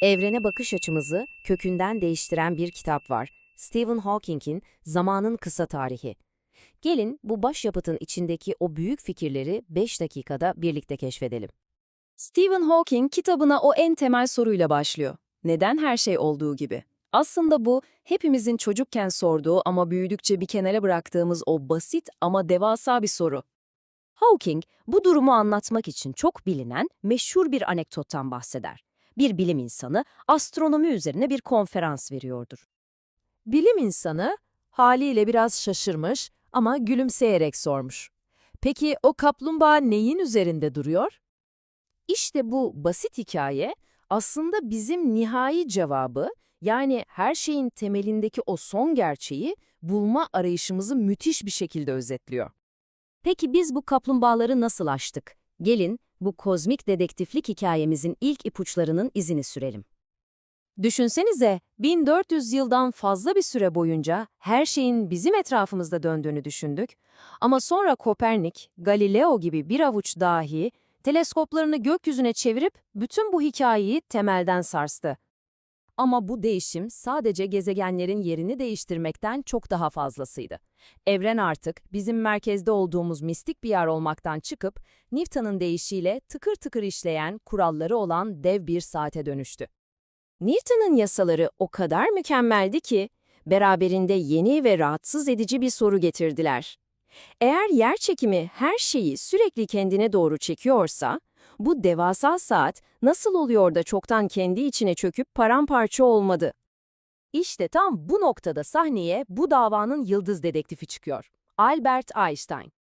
Evrene bakış açımızı kökünden değiştiren bir kitap var. Stephen Hawking'in Zamanın Kısa Tarihi. Gelin bu başyapıtın içindeki o büyük fikirleri 5 dakikada birlikte keşfedelim. Stephen Hawking kitabına o en temel soruyla başlıyor. Neden her şey olduğu gibi? Aslında bu, hepimizin çocukken sorduğu ama büyüdükçe bir kenara bıraktığımız o basit ama devasa bir soru. Hawking bu durumu anlatmak için çok bilinen meşhur bir anekdottan bahseder. Bir bilim insanı astronomi üzerine bir konferans veriyordur. Bilim insanı haliyle biraz şaşırmış ama gülümseyerek sormuş. Peki o kaplumbağa neyin üzerinde duruyor? İşte bu basit hikaye aslında bizim nihai cevabı yani her şeyin temelindeki o son gerçeği bulma arayışımızı müthiş bir şekilde özetliyor. Peki biz bu kaplumbağaları nasıl aştık? Gelin bu kozmik dedektiflik hikayemizin ilk ipuçlarının izini sürelim. Düşünsenize 1400 yıldan fazla bir süre boyunca her şeyin bizim etrafımızda döndüğünü düşündük. Ama sonra Kopernik, Galileo gibi bir avuç dahi teleskoplarını gökyüzüne çevirip bütün bu hikayeyi temelden sarstı. Ama bu değişim sadece gezegenlerin yerini değiştirmekten çok daha fazlasıydı. Evren artık bizim merkezde olduğumuz mistik bir yer olmaktan çıkıp Newton'un deyişiyle tıkır tıkır işleyen kuralları olan dev bir saate dönüştü. Newton'un yasaları o kadar mükemmeldi ki beraberinde yeni ve rahatsız edici bir soru getirdiler. Eğer yer çekimi her şeyi sürekli kendine doğru çekiyorsa, bu devasa saat nasıl oluyor da çoktan kendi içine çöküp paramparça olmadı? İşte tam bu noktada sahneye bu davanın yıldız dedektifi çıkıyor. Albert Einstein.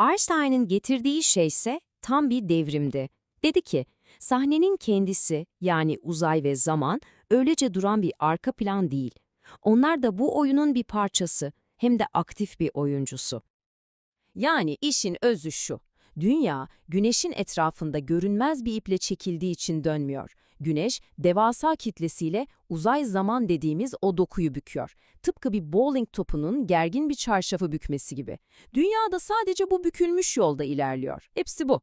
Einstein'ın getirdiği şey ise tam bir devrimdi. Dedi ki, sahnenin kendisi yani uzay ve zaman öylece duran bir arka plan değil. Onlar da bu oyunun bir parçası, hem de aktif bir oyuncusu. Yani işin özü şu. Dünya, güneşin etrafında görünmez bir iple çekildiği için dönmüyor. Güneş, devasa kitlesiyle uzay zaman dediğimiz o dokuyu büküyor. Tıpkı bir bowling topunun gergin bir çarşafı bükmesi gibi. Dünya da sadece bu bükülmüş yolda ilerliyor. Hepsi bu.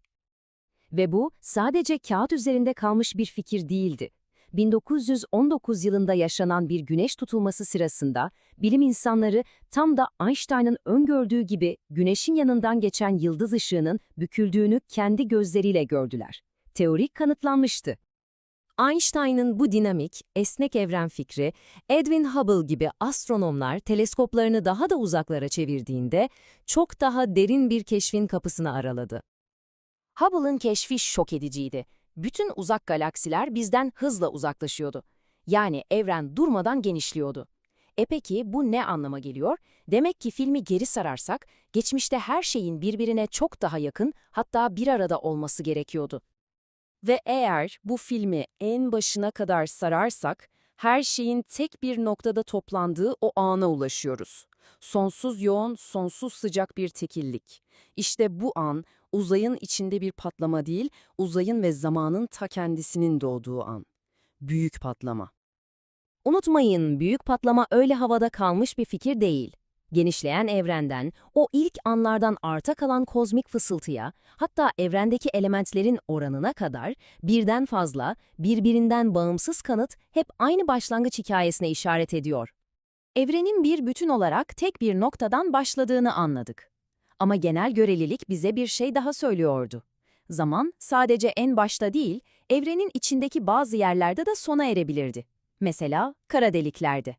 Ve bu sadece kağıt üzerinde kalmış bir fikir değildi. 1919 yılında yaşanan bir güneş tutulması sırasında bilim insanları tam da Einstein'ın öngördüğü gibi güneşin yanından geçen yıldız ışığının büküldüğünü kendi gözleriyle gördüler. Teorik kanıtlanmıştı. Einstein'ın bu dinamik, esnek evren fikri, Edwin Hubble gibi astronomlar teleskoplarını daha da uzaklara çevirdiğinde çok daha derin bir keşfin kapısını araladı. Hubble'ın keşfi şok ediciydi. Bütün uzak galaksiler bizden hızla uzaklaşıyordu. Yani evren durmadan genişliyordu. E peki bu ne anlama geliyor? Demek ki filmi geri sararsak, geçmişte her şeyin birbirine çok daha yakın, hatta bir arada olması gerekiyordu. Ve eğer bu filmi en başına kadar sararsak, her şeyin tek bir noktada toplandığı o ana ulaşıyoruz. Sonsuz yoğun, sonsuz sıcak bir tekillik. İşte bu an, uzayın içinde bir patlama değil, uzayın ve zamanın ta kendisinin doğduğu an. Büyük patlama. Unutmayın, büyük patlama öyle havada kalmış bir fikir değil. Genişleyen evrenden, o ilk anlardan arta kalan kozmik fısıltıya, hatta evrendeki elementlerin oranına kadar birden fazla, birbirinden bağımsız kanıt hep aynı başlangıç hikayesine işaret ediyor. Evrenin bir bütün olarak tek bir noktadan başladığını anladık. Ama genel görelilik bize bir şey daha söylüyordu. Zaman sadece en başta değil, evrenin içindeki bazı yerlerde de sona erebilirdi. Mesela kara deliklerde.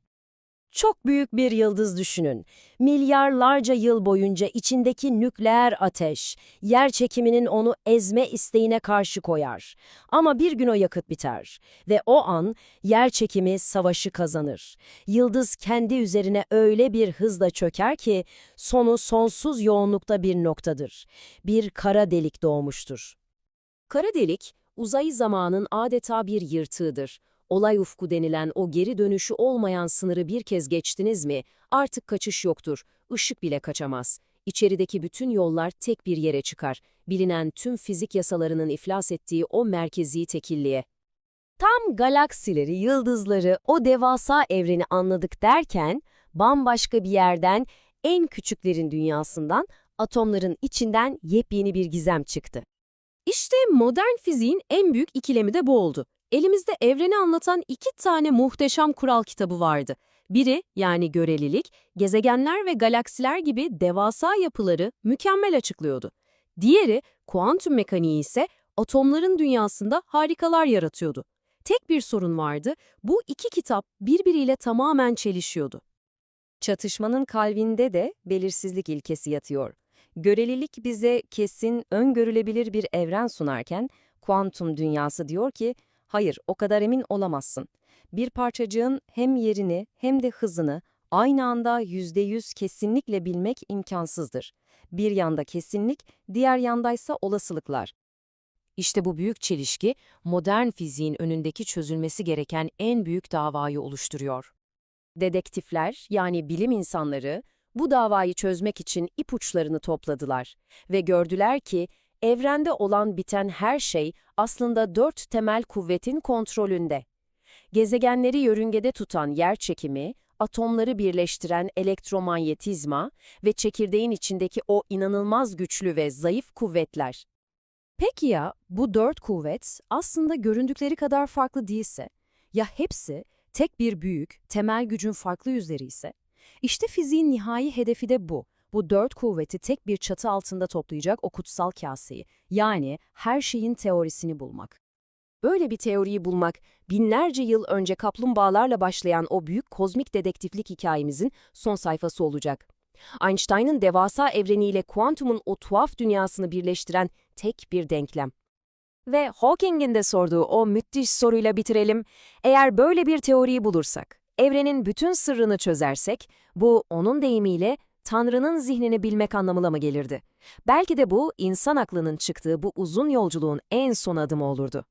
Çok büyük bir yıldız düşünün. Milyarlarca yıl boyunca içindeki nükleer ateş, yer çekiminin onu ezme isteğine karşı koyar. Ama bir gün o yakıt biter ve o an yer çekimi savaşı kazanır. Yıldız kendi üzerine öyle bir hızla çöker ki sonu sonsuz yoğunlukta bir noktadır. Bir kara delik doğmuştur. Kara delik, uzay zamanın adeta bir yırtığıdır olay ufku denilen o geri dönüşü olmayan sınırı bir kez geçtiniz mi, artık kaçış yoktur, ışık bile kaçamaz. İçerideki bütün yollar tek bir yere çıkar, bilinen tüm fizik yasalarının iflas ettiği o merkezi tekilliğe. Tam galaksileri, yıldızları, o devasa evreni anladık derken, bambaşka bir yerden, en küçüklerin dünyasından, atomların içinden yepyeni bir gizem çıktı. İşte modern fiziğin en büyük ikilemi de bu oldu. Elimizde evreni anlatan iki tane muhteşem kural kitabı vardı. Biri yani görelilik, gezegenler ve galaksiler gibi devasa yapıları mükemmel açıklıyordu. Diğeri, kuantum mekaniği ise atomların dünyasında harikalar yaratıyordu. Tek bir sorun vardı, bu iki kitap birbiriyle tamamen çelişiyordu. Çatışmanın kalbinde de belirsizlik ilkesi yatıyor. Görelilik bize kesin, öngörülebilir bir evren sunarken, kuantum dünyası diyor ki, hayır o kadar emin olamazsın. Bir parçacığın hem yerini hem de hızını aynı anda yüzde yüz kesinlikle bilmek imkansızdır. Bir yanda kesinlik, diğer yandaysa olasılıklar. İşte bu büyük çelişki, modern fiziğin önündeki çözülmesi gereken en büyük davayı oluşturuyor. Dedektifler yani bilim insanları bu davayı çözmek için ipuçlarını topladılar ve gördüler ki evrende olan biten her şey aslında dört temel kuvvetin kontrolünde. Gezegenleri yörüngede tutan yer çekimi, atomları birleştiren elektromanyetizma ve çekirdeğin içindeki o inanılmaz güçlü ve zayıf kuvvetler. Peki ya bu dört kuvvet aslında göründükleri kadar farklı değilse, ya hepsi tek bir büyük, temel gücün farklı yüzleri ise? İşte fiziğin nihai hedefi de bu. Bu dört kuvveti tek bir çatı altında toplayacak o kutsal kaseyi, yani her şeyin teorisini bulmak. Böyle bir teoriyi bulmak, binlerce yıl önce kaplumbağalarla başlayan o büyük kozmik dedektiflik hikayemizin son sayfası olacak. Einstein'ın devasa evreniyle kuantumun o tuhaf dünyasını birleştiren tek bir denklem. Ve Hawking'in de sorduğu o müthiş soruyla bitirelim. Eğer böyle bir teoriyi bulursak, evrenin bütün sırrını çözersek, bu onun deyimiyle Tanrı'nın zihnini bilmek anlamına mı gelirdi? Belki de bu insan aklının çıktığı bu uzun yolculuğun en son adımı olurdu.